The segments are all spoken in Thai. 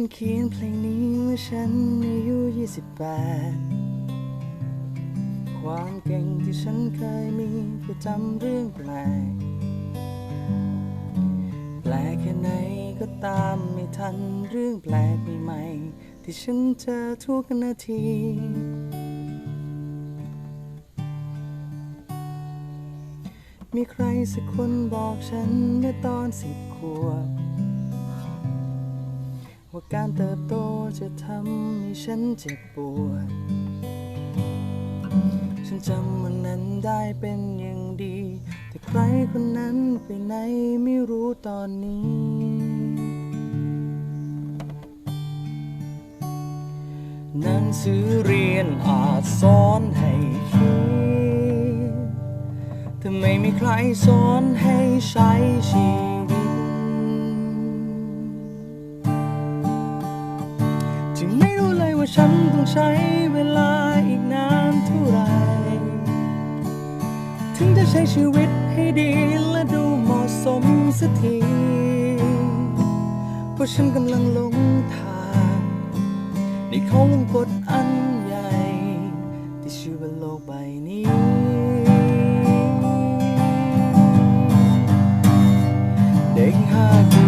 ฉันเขียนเพลงนี้เมื่อฉันอายุ 28 ความเก่งที่ฉันเคยมีคือจำเรื่องแปลก แปลกแค่ไหนก็ตามไม่ทันเรื่องแปลกใหม่ๆที่ฉันเจอทุกนาทีมีใครสักคนบอกฉันเมื่อตอนสิบขวบ ว่าการเติบโตจะทำให้ฉันเจ็บปวด ฉันจำวันนั้นได้เป็นอย่างดี แต่ใครคนนั้นไปไหนไม่รู้ตอนนี้ หนังสือเรียนอาจสอนให้คิดแต่ไม่มีใครสอนให้ใช้ชีวิต ฉันต้องใช้เวลาอีกนานเท่าไรถึงจะใช้ชีวิตให้ดีและดูเหมาะสมสักทีเพราะฉันกำลังหลงทางในเขาวงกฏอันใหญ่ ที่ชื่อว่าโลกใบนี้ เด็กห้าขว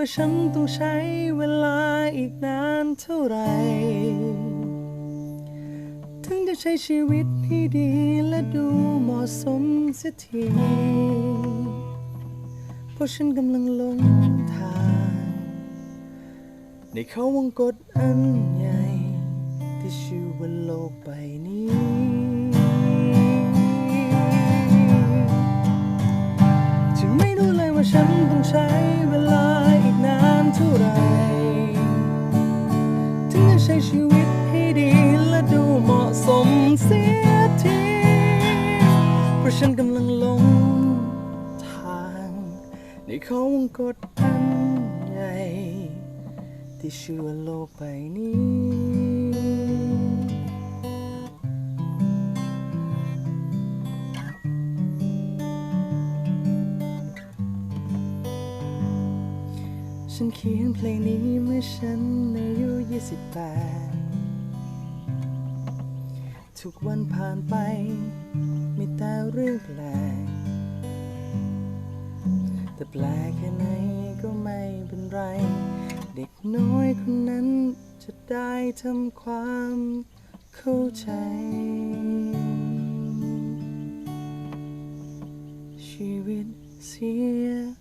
ว่าฉันต้องใช้เวลาอีกนานเท่าไหร่ ถึงจะใช้ชีวิตให้ดีและดูเหมาะสมเสียทีเพราะฉันกำลังหลงทางในเขาวงกฏอันใหญ่ที่ชื่อว่าโลกใบนี้ ฉันกำลังหลงทาง ในเขาวงกฏอันใหญ่ ที่ชื่อว่าโลกใบนี้ ฉันเขียนเพลงนี้เมื่อฉันอายุ28 ทุกวันผ่านไป มีแต่เรื่องแปลก แต่แปลกแค่ไหนก็ไม่เป็นไร เด็กน้อยคนนั้นจะได้ทำความเข้าใจ ชีวิตเสีย